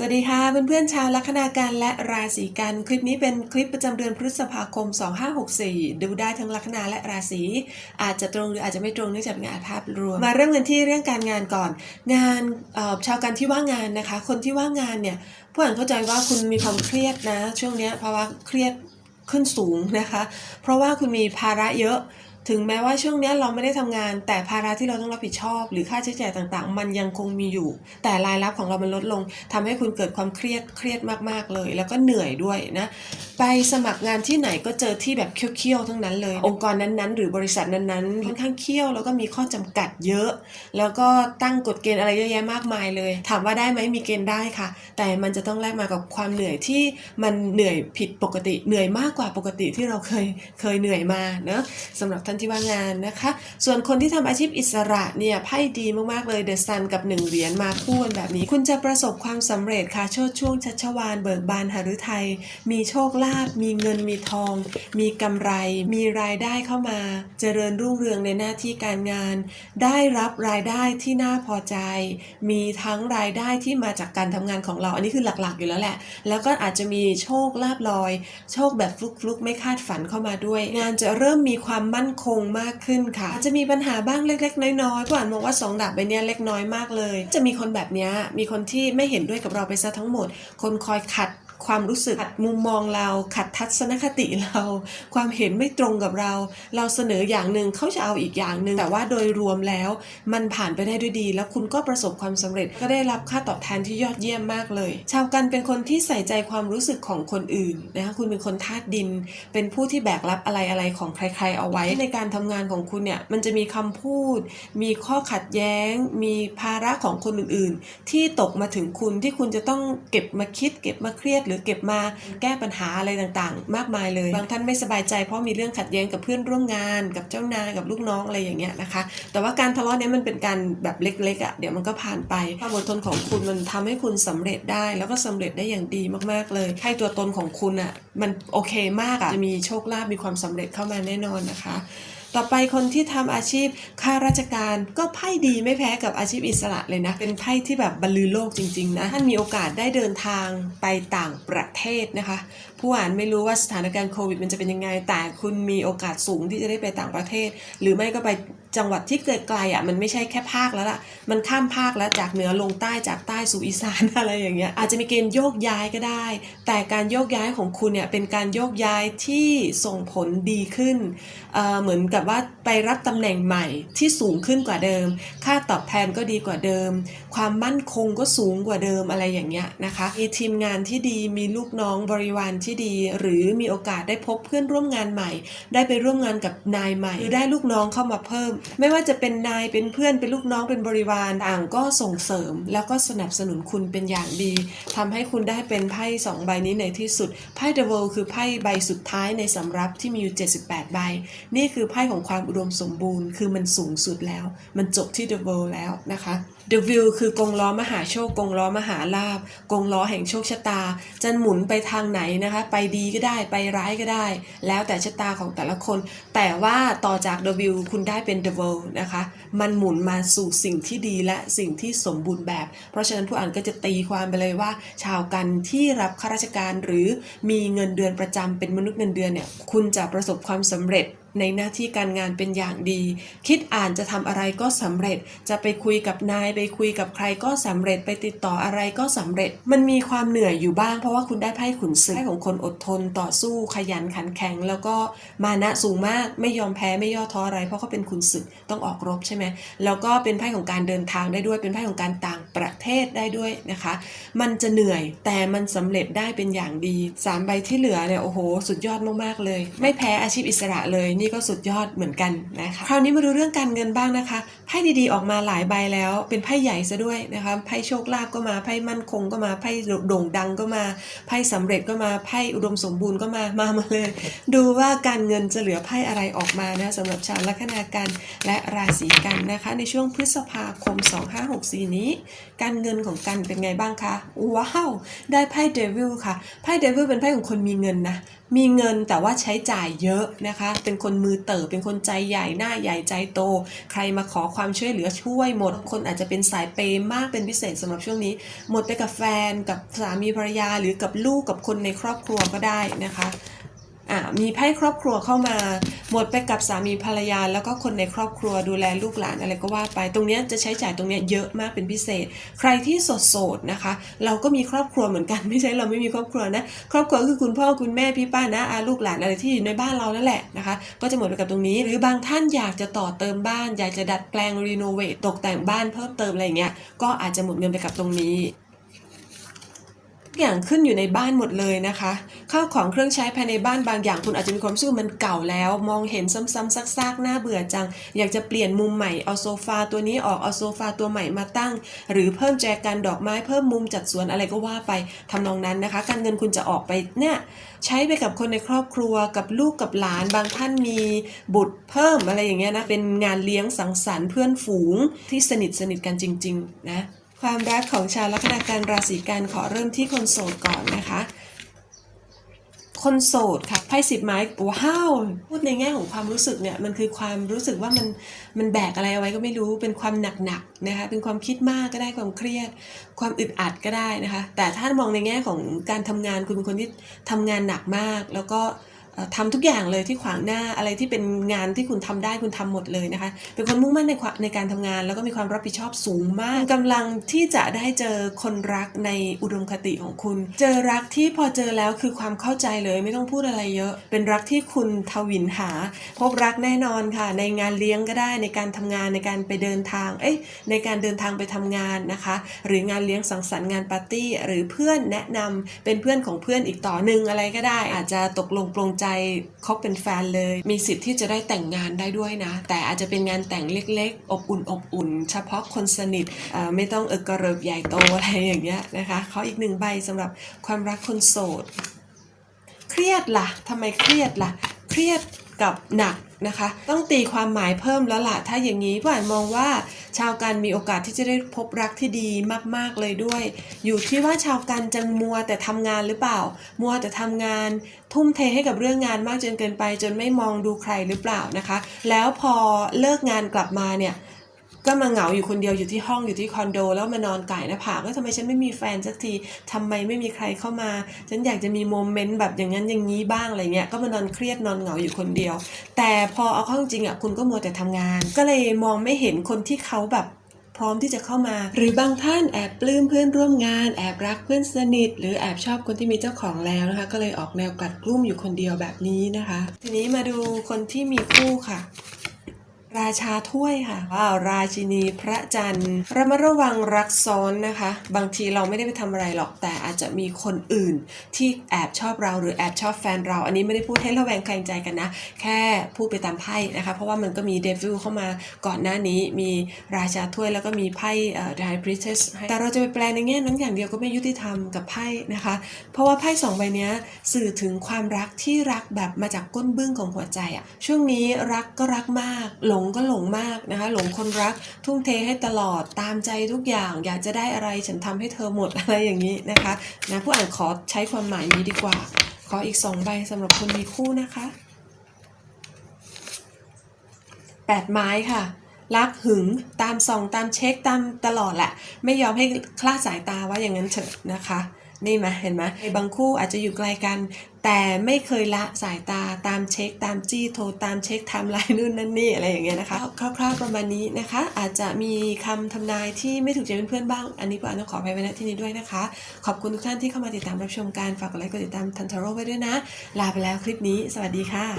สวัสดีค่ะเพื่อนๆชาวลัคนาการและราศีกันคลิปนี้เป็นคลิปประจำเดือนพฤษภาคม 2564 ดูได้ทั้งลัคนาและราศีอาจจะตรงหรืออาจจะไม่ตรงเนื่องจากงานภาพรวมมาเริ่มกันที่เรื่องการงานก่อน งานชาวกันที่ว่างงานนะคะ คนที่ว่างงานเนี่ยผู้อ่านเข้าใจว่าคุณมีความเครียดนะ ช่วงนี้ยเพราะว่าเครียดขึ้นสูงนะคะ เพราะว่าคุณมีภาระเยอะ ถึงแม้ว่าช่วงเนี้ยเราไม่ได้ทำงาน แต่ภาระที่เราต้องรับผิดชอบ หรือค่าใช้จ่ายต่างๆ มันยังคงมีอยู่ แต่รายรับของเรามันลดลงทำให้คุณเกิดความเครียดเครียดมากๆเลย แล้วก็เหนื่อยด้วยนะไปสมัครงานที่ไหนก็เจอที่แบบเคี้ยวๆทั้งนั้นเลย องค์กรนั้นๆ หรือบริษัทนั้นๆค่อนข้างเคี้ยวแล้วก็มีข้อจำกัดเยอะ แล้วก็ตั้งกฎเกณฑ์อะไรเยอะแยะมากมายเลย ถามว่าได้ไหมมีเกณฑ์ได้ค่ะ แต่มันจะต้องแลกมากับความเหนื่อยที่มันเหนื่อยผิดปกติเหนื่อยมากกว่าปกติที่เราเคยเคยเหนื่อยมาเนอะสำหรับท่านที่ว่างงานนะคะ ส่วนคนที่ทำอาชีพอิสระเนี่ยไพ่ดีมากๆเลยเดอะซันกับหนึ่งเหรียญมาคู่กันแบบนี้ คุณจะประสบความสำเร็จค่ะโชดช่วงชัชวานเบิกบานหฤทัยมีโชคลาภมีเงินมีทอง มีกำไร มีรายได้เข้ามา เจริญรุ่งเรืองในหน้าที่การงาน ได้รับรายได้ที่น่าพอใจ มีทั้งรายได้ที่มาจากการทำงานของเราอันนี้คือหลักๆอยู่แล้วแหละ แล้วก็อาจจะมีโชคลาภลอย โชคแบบฟลุกๆ ไม่คาดฝันเข้ามาด้วย งานจะเริ่มมีความมั่นคงมากขึ้นค่ะอาจจะมีปัญหาบ้างเล็ก ๆ น้อยๆกว่านมองว่าสองดาบใบเนี้ยเล็กน้อยมากเลย จะมีคนแบบเนี้ยมีคนที่ไม่เห็นด้วยกับเราไปซะทั้งหมด คนคอยขัด ความรู้สึกขัดมุมมองเราขัดทัศนคติเรา ความเห็นไม่ตรงกับเรา เราเสนออย่างหนึ่งเขาจะเอาอีกอย่างหนึ่งแต่ว่าโดยรวมแล้ว มันผ่านไปได้ด้วยดี แล้วคุณก็ประสบความสำเร็จก็ได้รับค่าตอบแทนที่ยอดเยี่ยมมากเลย ชาวกันเป็นคนที่ใส่ใจความรู้สึกของคนอื่นนะคะคุณเป็นคนธาตุดิน เป็นผู้ที่แบกรับอะไรอะไรของใคร ๆ เอาไว้ ในการทำงานของคุณเนี่ยมันจะมีคำพูด มีข้อขัดแย้ง มีภาระของคนอื่น ๆ ที่ตกมาถึงคุณที่คุณจะต้องเก็บมาคิด เก็บมาเครียดหรือเก็บมาแก้ปัญหาอะไรต่างๆ มากมายเลย บางท่านไม่สบายใจเพราะมีเรื่องขัดแย้งกับเพื่อนร่วมงาน กับเจ้านายกับลูกน้องอะไรอย่างเงี้ยนะคะ แต่ว่าการทะเลาะเนี้ยมันเป็นการแบบเล็กๆอะ่ะเดี๋ยวมันก็ผ่านไปความอดทนของคุณมันทำให้คุณสำเร็จได้ แล้วก็สำเร็จได้อย่างดีมากๆเลย ให้ตัวตนของคุณอะ่ะมันโอเคมากอะ่ะจะมีโชคลาภมีความสำเร็จเข้ามาแน่นอนนะคะ ต่อไปคนที่ทำอาชีพข้าราชการก็ไพ่ดีไม่แพ้กับอาชีพอิสระเลยนะ เป็นไพ่ที่แบบบรรลือโลกจริงๆนะท่านมีโอกาสได้เดินทางไปต่างประเทศนะคะผู้อ่านไม่รู้ว่าสถานการณ์โควิดมันจะเป็นยังไง แต่คุณมีโอกาสสูงที่จะได้ไปต่างประเทศ หรือไม่ก็ไปจังหวัดที่ไกลๆอะมันไม่ใช่แค่ภาคแล้วล่ะ มันข้ามภาคแล้วจากเหนือลงใต้จากใต้สู่อีสานอะไรอย่างเงี้ยอาจจะมีเกณฑ์โยกย้ายก็ได้ แต่การโยกย้ายของคุณเนี่ยเป็นการโยกย้ายที่ส่งผลดีขึ้นเเหมือนกับว่าไปรับตำแหน่งใหม่ที่สูงขึ้นกว่าเดิม ค่าตอบแทนก็ดีกว่าเดิมความมั่นคงก็สูงกว่าเดิมอะไรอย่างเงี้ยนะคะ มีทีมงานที่ดีมีลูกน้องบริวารที่ดี หรือมีโอกาสได้พบเพื่อนร่วมงานใหม่ ได้ไปร่วมงานกับนายใหม่ หรือได้ลูกน้องเข้ามาเพิ่ม ไม่ว่าจะเป็นนายเป็นเพื่อนเป็นลูกน้องเป็นบริวารต่างก็ส่งเสริม แล้วก็สนับสนุนคุณเป็นอย่างดีทำให้คุณได้เป็นไพ่สองใบนี้ในที่สุดไพ่ The World คือไพ่ใบสุดท้ายในสำรับที่มีอยู่ 78 ใบ นี่คือไพ่ของความอุดมสมบูรณ์ คือมันสูงสุดแล้ว มันจบที่ The World แล้วนะคะ The View คือกงล้อมหาโชคกงล้อมหาลาบกงล้อแห่งโชคชะตา จะหมุนไปทางไหนนะคะ ไปดีก็ได้ไปร้ายก็ได้ แล้วแต่ชะตาของแต่ละคน แต่ว่าต่อจาก W คุณได้เป็น The World นะคะ มันหมุนมาสู่สิ่งที่ดีและสิ่งที่สมบูรณ์แบบ เพราะฉะนั้นผู้อ่านก็จะตีความไปเลยว่า ชาวกันที่รับข้าราชการหรือมีเงินเดือนประจำเป็นมนุษย์เงินเดือนเนี่ยคุณจะประสบความสำเร็จ ในหน้าที่การงานเป็นอย่างดี คิดอ่านจะทำอะไรก็สำเร็จ จะไปคุยกับนายไปคุยกับใครก็สำเร็จไปติดต่ออะไรก็สำเร็จ มันมีความเหนื่อยอยู่บ้างเพราะว่าคุณได้ไพ่ขุนศึกไพ่ของคนอดทนต่อสู้ขยันขันแข็ง แล้วก็มานะสูงมากไม่ยอมแพ้ไม่ย่อท้ออะไร เพราะเขาเป็นขุนศึกต้องออกรบใช่ไหมแล้วก็เป็นไพ่ของการเดินทางได้ด้วยเป็นไพ่ของการต่าง ประเทศได้ด้วยนะคะ มันจะเหนื่อยแต่มันสำเร็จได้เป็นอย่างดีสามใบที่เหลือเนี่ยโอ้โห สุดยอดมากๆเลย ไม่แพ้อาชีพอิสระเลย นี่ก็สุดยอดเหมือนกันนะคะคราวนี้มาดูเรื่องการเงินบ้างนะคะไพ่ดีๆออกมาหลายใบแล้วเป็นไพ่ใหญ่ซะด้วยนะคะไพ่โชคลาภก็มาไพ่มั่นคงก็มาไพ่โด่งดังก็มาไพ่สำเร็จก็มาไพ่อุดมสมบูรณ์ก็มามามาเลย ดูว่าการเงินจะเหลือไพ่อะไรออกมานะสำหรับชาวลัคนากันและราศีกันนะคะ ในช่วงพฤษภาคม 2564 นี้การเงินของกันเป็นไงบ้างคะ ว้าว ได้ไพ่เดวิลค่ะ ไพ่เดวิลเป็นไพ่ของคนมีเงินนะ มีเงินแต่ว่าใช้จ่ายเยอะนะคะ เป็นคนมือเต๋อเป็นคนใจใหญ่ หน้าใหญ่ใจโต ใครมาขอความช่วยเหลือช่วยหมด คนอาจจะเป็นสายเปย์มากเป็นพิเศษสำหรับช่วงนี้ หมดไปกับแฟน กับสามีภรรยา หรือกับลูก กับคนในครอบครัวก็ได้นะคะ อ่ามีไพ่ครอบครัวเข้ามาหมดไปกับสามีภรรยา แล้วก็คนในครอบครัวดูแลลูกหลานอะไรก็ว่าไป ตรงนี้จะใช้จ่ายตรงนี้เยอะมากเป็นพิเศษ ใครที่สดโสดๆนะคะ เราก็มีครอบครัวเหมือนกันไม่ใช่เราไม่มีครอบครัวนะ ครอบครัวคือคุณพ่อคุณแม่พี่ป้านะอาลูกหลานอะไรที่อยู่ในบ้านเรานั่นแหละนะคะ ก็จะหมดไปกับตรงนี้ หรือบางท่านอยากจะต่อเติมบ้าน อยากจะดัดแปลงรีโนเวทตกแต่งบ้านเพิ่มเติมอะไรอย่างเงี้ยก็อาจจะหมดเงินไปกับตรงนี้ อย่างขึ้นอยู่ในบ้านหมดเลยนะคะข้าวของเครื่องใช้ภายในบ้านบางอย่างคุณอาจจะมีความรู้สึกมันเก่าแล้ว มองเห็นซ้ำๆซากๆน่าเบื่อจัง อยากจะเปลี่ยนมุมใหม่เอาโซฟาตัวนี้ออกเอาโซฟาตัวใหม่มาตั้ง หรือเพิ่มแจกันดอกไม้เพิ่มมุมจัดสวนอะไรก็ว่าไปทำนองนั้นนะคะ การเงินคุณจะออกไปเนี่ยใช้ไปกับคนในครอบครัวกับลูกกับหลานบางท่านมีบุตรเพิ่มอะไรอย่างเงี้ยนะเป็นงานเลี้ยงสังสรรค์เพื่อนฝูงที่สนิทสนิทกันจริง ๆ นะ ความรักของชาวลัคนาการราศีกันขอเริ่มที่คนโสดก่อนนะคะ คนโสดค่ะไพ่สิบไม้ว้าวพูดในแง่ของความรู้สึกเนี่ยมันคือความรู้สึกว่ามันมันแบกอะไรเอาไว้ก็ไม่รู้เป็นความหนักๆนะคะเป็นความคิดมากก็ได้ความเครียด ความอึดอัดก็ได้นะคะ แต่ถ้ามองในแง่ของการทำงานคุณเป็นคนที่ทำงานหนักมาก แล้วก็ ทำทุกอย่างเลยที่ขวางหน้าอะไรที่เป็นงานที่คุณทำได้คุณทำหมดเลยนะคะ เป็นคนมุ่งมั่นในในการทำงาน แล้วก็มีความรับผิดชอบสูงมากกำลังที่จะได้เจอคนรักในอุดมคติของคุณ เจอรักที่พอเจอแล้วคือความเข้าใจเลยไม่ต้องพูดอะไรเยอะ เป็นรักที่คุณทวินหา พบรักแน่นอนค่ะ ในงานเลี้ยงก็ได้ในการทำงานในการไปเดินทาง เอ้ยในการเดินทางไปทำงานนะคะ หรืองานเลี้ยงสังสรรค์งานปาร์ตี้หรือเพื่อนแนะนำเป็นเพื่อนของเพื่อนอีกต่อหนึ่งอะไรก็ได้ อาจจะตกลงปลงใจคบเป็นแฟนเลย มีสิทธิ์ที่จะได้แต่งงานได้ด้วยนะ แต่อาจจะเป็นงานแต่งเล็กๆ อบอุ่นอบอุ่น เฉพาะคนสนิทไม่ต้องเอกระเริบใหญ่โตอะไรอย่างเงี้ยนะคะเขาอีกหนึ่งใบสำหรับความรักคนโสด เครียดล่ะทำไมเครียดล่ะ เครียด กับหนักนะคะ ต้องตีความหมายเพิ่มแล้วล่ะถ้าอย่างนี้ผู้อ่านมองว่าชาวกันมีโอกาสที่จะได้พบรักที่ดีมากๆเลยด้วย อยู่ที่ว่าชาวกันจะมัวแต่ทำงานหรือเปล่า มัวแต่ทำงาน ทุ่มเทให้กับเรื่องงานมากจนเกินไป จนไม่มองดูใครหรือเปล่านะคะ แล้วพอเลิกงานกลับมาเนี่ย ก็มาเหงาอยู่คนเดียวอยู่ที่ห้องอยู่ที่คอนโด แล้วมานอนไก่หน้าผากว่าทำไมฉันไม่มีแฟนสักทีทำไมไม่มีใครเข้ามา ฉันอยากจะมีโมเมนต์แบบอย่างนั้นอย่างนี้บ้างอะไรเงี้ยก็มานอนเครียดนอนเหงาอยู่คนเดียว แต่พอเอาเข้าจริงอะคุณก็มัวแต่ทำงาน ก็เลยมองไม่เห็นคนที่เขาแบบพร้อมที่จะเข้ามา หรือบางท่านแอบปลื้มเพื่อนร่วมงาน แอบรักเพื่อนสนิท หรือแอบชอบคนที่มีเจ้าของแล้วนะคะ ก็เลยออกแนวกัดกลุ้มอยู่คนเดียวแบบนี้นะคะ ทีนี้มาดูคนที่มีคู่ค่ะ ราชาถ้วยค่ะว้าวราชินีพระจันทร์ระมัดระวังรักซ้อนนะคะ บางทีเราไม่ได้ไปทำอะไรหรอกแต่อาจจะมีคนอื่นที่แอบชอบเราหรือแอบชอบแฟนเรา อันนี้ไม่ได้พูดให้ระแวงแคลงใจกันนะ แค่พูดไปตามไพ่นะคะ เพราะว่ามันก็มีเดวิลเข้ามาก่อนหน้านี้มีราชาถ้วยแล้วก็มีไพ่เอ่อ The High Priestess ให้แต่เราจะไปแปลในแง่นั้นอย่างเดียวก็ไม่ยุติธรรมกับไพ่นะคะ เพราะว่าไพ่สองใบเนี้ยสื่อถึงความรักที่รักแบบมาจากก้นบึ้งของหัวใจอะช่วงนี้รักก็รักมากหลงงก็หลงมากนะคะ หลงคนรัก ทุ่มเทให้ตลอดตามใจทุกอย่าง อยากจะได้อะไรฉันทำให้เธอหมดอะไรอย่างนี้นะคะนะผู้อ่านขอใช้ความหมายนี้ดีกว่า ขออีกสองใบสำหรับคนมีคู่นะคะแปดไม้ค่ะรักหึงตามส่องตามเช็คตามตลอดแหละ ไม่ยอมให้คลาดสายตาว่าอย่างนั้นเถอะนะคะ นี่ไหมเห็นไหมบางคู่อาจจะอยู่ไกลกัน แต่ไม่เคยละสายตาตามเช็คตามจี้โทรตามเช็คไทม์ไลน์นู่นนั่นนี่อะไรอย่างเงี้ยนะคะคร่าวๆประมาณนี้นะคะ อาจจะมีคำทำนายที่ไม่ถูกใจเพื่อนๆบ้าง อันนี้ก็อนุขอไปไว้ณที่นี้ด้วยนะคะ ขอบคุณทุกท่านที่เข้ามาติดตามรับชมการฝากกดไลค์กดติดตามทันทาโร่ไว้ด้วยนะ ลาไปแล้วคลิปนี้ สวัสดีค่ะ